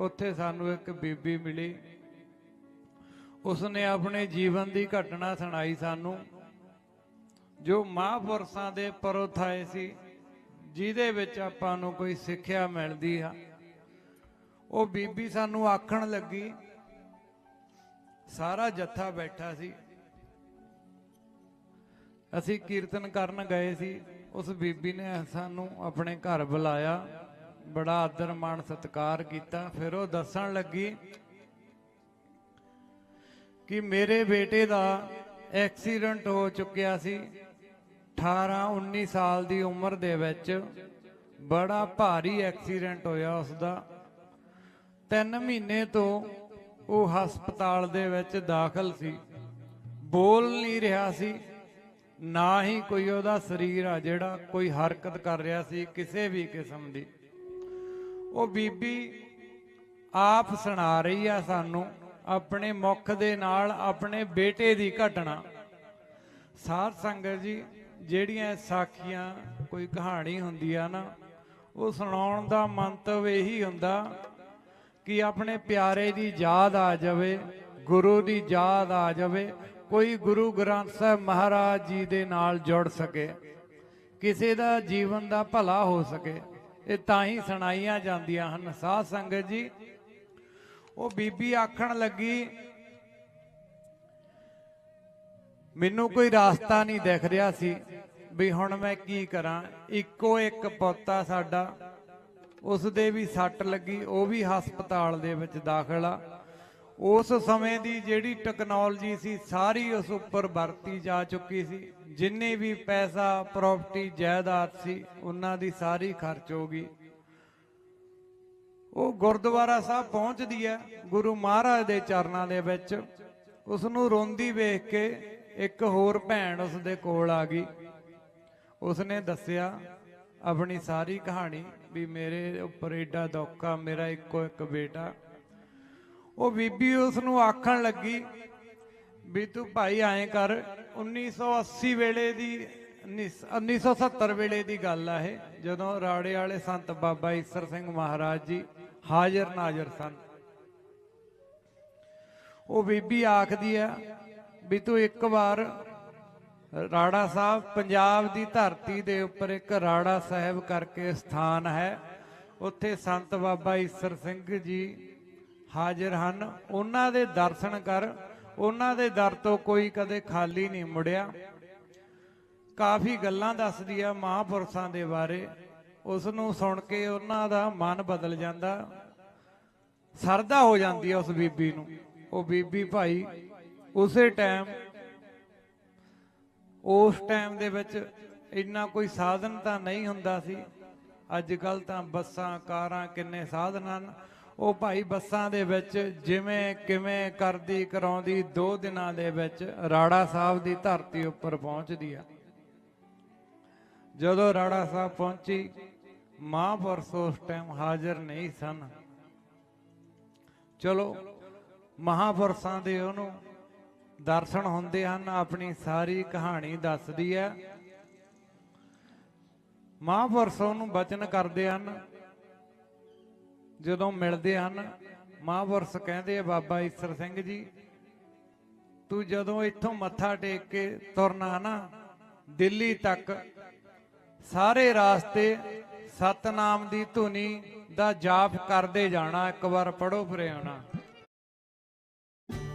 ਉੱਥੇ ਸਾਨੂੰ ਇੱਕ ਬੀਬੀ ਮਿਲੀ। ਉਸਨੇ ਆਪਣੇ ਜੀਵਨ ਦੀ ਘਟਨਾ ਸੁਣਾਈ ਸਾਨੂੰ। ਜੋ ਮਹਾਂਪੁਰਸ਼ਾਂ ਦੇ ਪਰੋਥਾਏ ਸੀ, ਜਿਹਦੇ ਵਿੱਚ ਆਪਾਂ ਨੂੰ ਕੋਈ ਸਿੱਖਿਆ ਮਿਲਦੀ ਆ। ਉਹ ਬੀਬੀ ਸਾਨੂੰ ਆਖਣ ਲੱਗੀ, ਸਾਰਾ ਜੱਥਾ ਬੈਠਾ ਸੀ। ਅਸੀਂ ਕੀਰਤਨ ਕਰਨ ਗਏ ਸੀ। ਉਸ ਬੀਬੀ ਨੇ ਸਾਨੂੰ ਆਪਣੇ ਘਰ ਬੁਲਾਇਆ। ਬੜਾ ਆਦਰ ਮਾਣ ਸਤਿਕਾਰ ਕੀਤਾ। ਫਿਰ ਉਹ ਦੱਸਣ ਲੱਗੀ ਕਿ ਮੇਰੇ ਬੇਟੇ ਦਾ ਐਕਸੀਡੈਂਟ ਹੋ ਚੁੱਕਿਆ ਸੀ। 18 19 ਸਾਲ ਦੀ ਉਮਰ ਦੇ ਵਿੱਚ ਬੜਾ ਭਾਰੀ ਐਕਸੀਡੈਂਟ ਹੋਇਆ ਉਸ ਦਾ 3 ਮਹੀਨੇ ਤੋਂ ਉਹ ਹਸਪਤਾਲ ਦੇ ਵਿੱਚ ਦਾਖਲ ਸੀ। ਬੋਲ ਨਹੀਂ ਰਿਹਾ ਸੀ, ਨਾ ਹੀ ਕੋਈ ਉਹਦਾ ਸਰੀਰ ਆ ਜਿਹੜਾ ਕੋਈ ਹਰਕਤ ਕਰ ਰਿਹਾ ਸੀ ਕਿਸੇ ਵੀ ਕਿਸਮ ਦੀ। ਉਹ ਬੀਬੀ ਆਪ ਸੁਣਾ ਰਹੀ ਆ ਸਾਨੂੰ ਆਪਣੇ ਮੁਖ ਦੇ ਨਾਲ ਆਪਣੇ ਬੇਟੇ ਦੀ ਘਟਨਾ। ਸਾਧ ਸੰਗਤ ਜੀ, ਜਿਹੜੀਆਂ ਸਾਖੀਆਂ ਕੋਈ ਕਹਾਣੀ ਹੁੰਦੀ ਆ ਨਾ, ਉਹ ਸੁਣਾਉਣ ਦਾ ਮੰਤਵ ਇਹੀ ਹੁੰਦਾ ਕਿ ਆਪਣੇ ਪਿਆਰੇ ਦੀ ਯਾਦ ਆ ਜਾਵੇ, ਗੁਰੂ ਦੀ ਯਾਦ ਆ ਜਾਵੇ, ਕੋਈ ਗੁਰੂ ਗ੍ਰੰਥ ਸਾਹਿਬ ਮਹਾਰਾਜ ਜੀ ਦੇ ਨਾਲ ਜੁੜ ਸਕੇ, ਕਿਸੇ ਦਾ ਜੀਵਨ ਦਾ ਭਲਾ ਹੋ ਸਕੇ। ਇਹ ਤਾਂ ਹੀ ਸੁਣਾਈਆਂ ਜਾਂਦੀਆਂ ਹਨ। ਸਾਧ ਸੰਗਤ ਜੀ, ਉਹ ਬੀਬੀ ਆਖਣ ਲੱਗੀ, ਮੈਨੂੰ ਕੋਈ ਰਾਸਤਾ ਨਹੀਂ ਦਿਖ ਰਿਹਾ ਸੀ ਵੀ ਹੁਣ ਮੈਂ ਕੀ ਕਰਾਂ। ਇੱਕੋ ਇੱਕ ਪੋਤਾ ਸਾਡਾ ਉਸ ਦੇ ਵੀ ਸੱਟ ਲੱਗੀ, ਉਹ ਵੀ ਹਸਪਤਾਲ ਦੇ ਵਿੱਚ ਦਾਖਲ ਆ। ਉਸ ਸਮੇਂ ਦੀ ਜਿਹੜੀ ਟੈਕਨੋਲੋਜੀ ਸੀ, ਸਾਰੀ ਉਸ ਉੱਪਰ ਵਰਤੀ ਜਾ ਚੁੱਕੀ ਸੀ। ਜਿੰਨੇ ਵੀ ਪੈਸਾ ਪ੍ਰਾਪਰਟੀ ਜਾਇਦਾਦ ਸੀ, ਉਹਨਾਂ ਦੀ ਸਾਰੀ ਖਰਚ ਹੋ ਗਈ। ਉਹ ਗੁਰਦੁਆਰਾ ਸਾਹਿਬ ਪਹੁੰਚਦੀ ਹੈ, ਗੁਰੂ ਮਹਾਰਾਜ ਦੇ ਚਰਨਾਂ ਦੇ ਵਿੱਚ। ਉਸ ਨੂੰ ਰੋਂਦੀ ਵੇਖ ਕੇ ਇੱਕ ਹੋਰ ਭੈਣ ਉਸ ਦੇ ਕੋਲ ਆ ਗਈ। ਉਸਨੇ ਦੱਸਿਆ ਆਪਣੀ ਸਾਰੀ ਕਹਾਣੀ ਵੀ ਮੇਰੇ ਉੱਪਰ ਏਡਾ ਦੁੱਖ ਆ ਮੇਰਾ ਇੱਕੋ ਇੱਕ ਬੇਟਾ ਉਹ ਬੀਬੀ ਉਸ ਨੂੰ ਆਖਣ ਲੱਗੀ, ਵੀ ਤੂੰ ਭਾਈ ਐਂ ਕਰ 1980 ਵੇਲੇ ਦੀ 1970 ਵੇਲੇ ਦੀ ਗੱਲ ਆ ਇਹ, ਜਦੋਂ ਰਾੜੇ ਵਾਲੇ ਸੰਤ ਬਾਬਾ ਈਸਰ ਸਿੰਘ ਮਹਾਰਾਜ ਜੀ ਹਾਜ਼ਰ ਨਾਜ਼ਰ ਸਨ। ਉਹ ਬੀਬੀ ਆਖਦੀ ਆ, ਵੀ ਤੂੰ ਇੱਕ ਵਾਰ ਰਾੜਾ ਸਾਹਿਬ ਪੰਜਾਬ ਦੀ ਧਰਤੀ ਦੇ ਉੱਪਰ ਇੱਕ ਰਾੜਾ ਸਾਹਿਬ ਕਰਕੇ ਸਥਾਨ ਹੈ, ਉੱਥੇ ਸੰਤ ਬਾਬਾ ਈਸਰ ਸਿੰਘ ਜੀ ਹਾਜ਼ਰ ਹਨ। ਉਹਨਾਂ ਦੇ ਦਰਸ਼ਨ ਕਰ, ਉਹਨਾਂ ਦੇ ਦਰ ਤੋਂ ਕੋਈ ਕਦੇ ਖਾਲੀ ਨਹੀਂ ਮੁੜਿਆ। ਕਾਫੀ ਗੱਲਾਂ ਦੱਸਦੀ ਆ ਮਹਾਂਪੁਰਸ਼ਾਂ ਦੇ ਬਾਰੇ। ਉਸ ਨੂੰ ਸੁਣ ਕੇ ਉਹਨਾਂ ਦਾ ਮਨ ਬਦਲ ਜਾਂਦਾ। ਸਰਦਾ ਹੋ ਜਾਂਦੀ ਆ ਉਸ ਬੀਬੀ ਨੂੰ। ਉਹ ਬੀਬੀ ਭਾਈ, ਉਸੇ ਟਾਈਮ, ਉਸ ਟਾਈਮ ਦੇ ਵਿੱਚ ਇੰਨਾ ਕੋਈ ਸਾਧਨ ਤਾਂ ਨਹੀਂ ਹੁੰਦਾ ਸੀ। ਅੱਜ ਕੱਲ ਤਾਂ ਬੱਸਾਂ, ਕਾਰਾਂ ਕਿੰਨੇ ਸਾਧਨ ਹਨ। ਉਹ ਭਾਈ ਬੱਸਾਂ ਦੇ ਵਿੱਚ ਜਿਵੇਂ ਕਿਵੇਂ ਕਰਦੀ ਕਰਾਉਂਦੀ 2 ਦਿਨਾਂ ਦੇ ਵਿੱਚ ਰਾੜਾ ਸਾਹਿਬ ਦੀ ਧਰਤੀ ਉੱਪਰ ਪਹੁੰਚਦੀ ਆ। ਜਦੋਂ ਰਾੜਾ ਸਾਹਿਬ ਪਹੁੰਚੀ, ਮਹਾਂਪੁਰਸ਼ ਉਸ ਟਾਈਮ ਹਾਜ਼ਰ ਨਹੀਂ ਸਨ। ਚਲੋ, ਮਹਾਂਪੁਰਸ਼ਾਂ ਦੇ ਉਹਨੂੰ ਦਰਸ਼ਨ ਹੁੰਦੇ ਹਨ, ਆਪਣੀ ਸਾਰੀ ਕਹਾਣੀ ਦੱਸਦੀ ਹੈ। ਮਹਾਂਪੁਰਸ਼ ਉਹਨੂੰ ਬਚਨ ਕਰਦੇ ਹਨ। ਜਦੋਂ ਮਿਲਦੇ ਹਨ, ਮਹਾਂਪੁਰਸ਼ ਕਹਿੰਦੇ ਆ, ਬਾਬਾ ਈਸਰ ਸਿੰਘ ਜੀ, ਤੂੰ ਜਦੋਂ ਇੱਥੋਂ ਮੱਥਾ ਟੇਕ ਕੇ ਤੁਰਨਾ ਨਾ, ਦਿੱਲੀ ਤੱਕ, ਸਾਰੇ ਰਾਸਤੇ ਸਤਨਾਮ ਦੀ ਧੁਨੀ ਦਾ ਜਾਪ ਕਰਦੇ ਜਾਣਾ, ਇੱਕ ਵਾਰ ਪੜੋ ਫਿਰ ਆਉਣਾ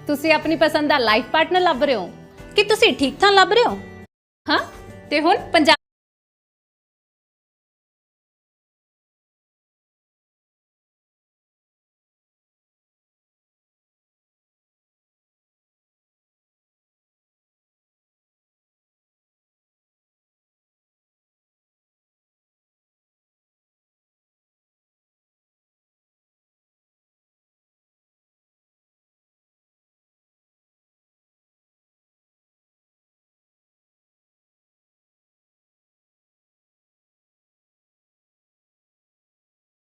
ਤੁਸੀਂ ਆਪਣੀ ਪਸੰਦ ਦਾ ਲਾਈਫ ਪਾਰਟਨਰ ਲੱਭ ਰਹੇ ਹੋ ਕਿ ਤੁਸੀਂ ਠੀਕ ਥਾਂ ਲੱਭ ਰਹੇ ਹੋ? ਹਾਂ? ਤੇ ਹੁਣ ਪੰਜਾਬ